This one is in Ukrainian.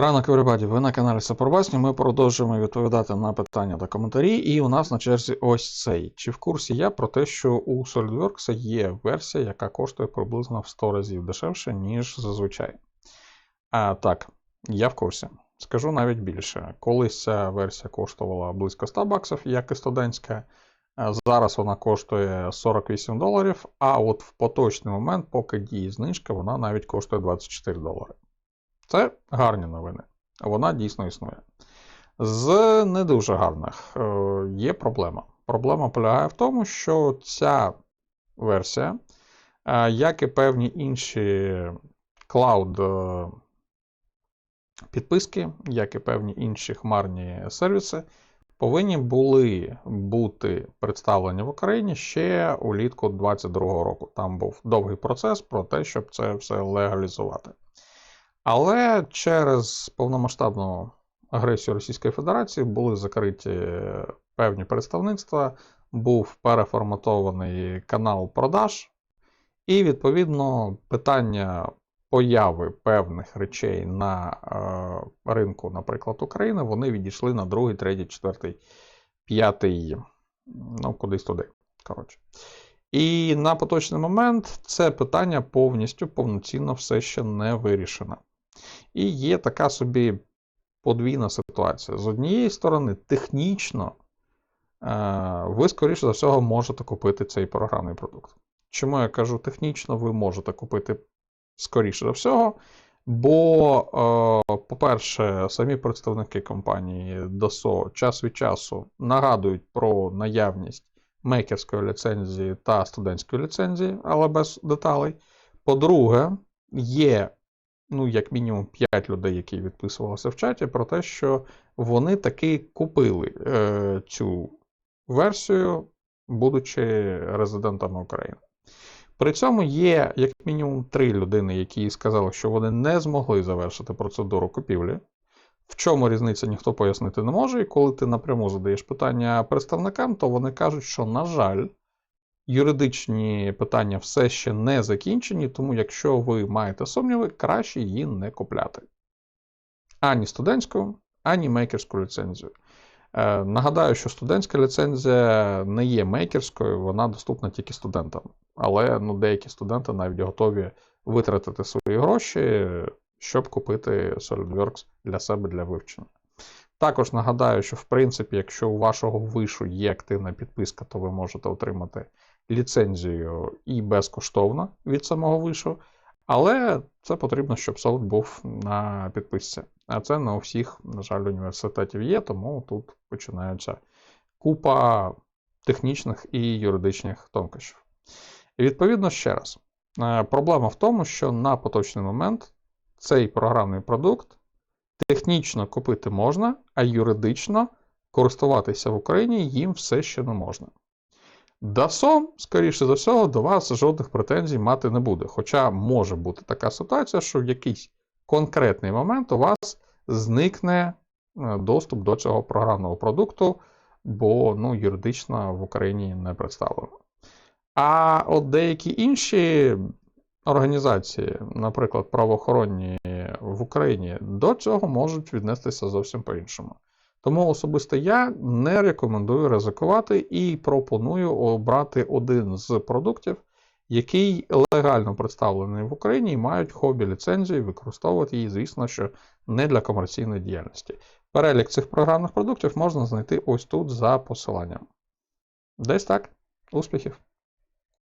Ранок everybody, ви на каналі Сапробасні. Ми продовжуємо відповідати на питання та коментарі. І у нас на черзі ось цей. Чи в курсі я про те, що у SolidWorks є версія, яка коштує приблизно в 100 разів дешевше, ніж зазвичай? А, Так, я в курсі. Скажу навіть більше. Колись ця версія коштувала близько 100 баксів, як і студентська. Зараз вона коштує 48 доларів, а от в поточний момент, поки діє знижка, вона навіть коштує 24 долари. Це гарні новини. Вона дійсно існує. З не дуже гарних е, є проблема. Проблема полягає в тому, що ця версія, е, як і певні інші клауд е, підписки, як і певні інші хмарні сервіси, повинні були бути представлені в Україні ще улітку 2022 року. Там був довгий процес про те, щоб це все легалізувати. Але через повномасштабну агресію Російської Федерації були закриті певні представництва, був переформатований канал продаж, і, відповідно, питання появи певних речей на е, ринку, наприклад, України, вони відійшли на другий, третій, четвертий, п'ятий, ну, кудись туди. Коротше. І на поточний момент це питання повністю повноцінно все ще не вирішено. І є така собі подвійна ситуація. З однієї сторони, технічно е, ви, скоріше за всього, можете купити цей програмний продукт. Чому я кажу технічно, ви можете купити скоріше за всього. Бо, е, по-перше, самі представники компанії DASO час від часу нагадують про наявність мейкерської ліцензії та студентської ліцензії, але без деталей. По-друге, є ну, як мінімум 5 людей, які відписувалися в чаті, про те, що вони таки купили е, цю версію, будучи резидентами України. При цьому є як мінімум 3 людини, які сказали, що вони не змогли завершити процедуру купівлі. В чому різниця ніхто пояснити не може, і коли ти напряму задаєш питання представникам, то вони кажуть, що, на жаль, юридичні питання все ще не закінчені, тому якщо ви маєте сумніви, краще її не купляти. Ані студентську, ані мейкерську ліцензію. Е, нагадаю, що студентська ліцензія не є мейкерською, вона доступна тільки студентам. Але ну, деякі студенти навіть готові витратити свої гроші, щоб купити SolidWorks для себе для вивчення. Також нагадаю, що в принципі, якщо у вашого вишу є активна підписка, то ви можете отримати ліцензію і безкоштовно від самого вишу. Але це потрібно, щоб софт був на підписці. А це не у всіх, на жаль, університетів є, тому тут починається купа технічних і юридичних тонкощів. І відповідно ще раз, е, проблема в тому, що на поточний момент цей програмний продукт технічно купити можна, а юридично користуватися в Україні їм все ще не можна. DASO, скоріше за всього, до вас жодних претензій мати не буде. Хоча може бути така ситуація, що в якийсь конкретний момент у вас зникне е, доступ до цього програмного продукту, бо ну, юридично в Україні не представлено. А от деякі інші організації, наприклад, правоохоронні в Україні, до цього можуть віднестися зовсім по-іншому. Тому особисто я не рекомендую ризикувати і пропоную обрати один з продуктів, який легально представлений в Україні і мають хобі ліцензію, використовувати її, звісно, що не для комерційної діяльності. Перелік цих програмних продуктів можна знайти ось тут за посиланням. Десь так. Успіхів!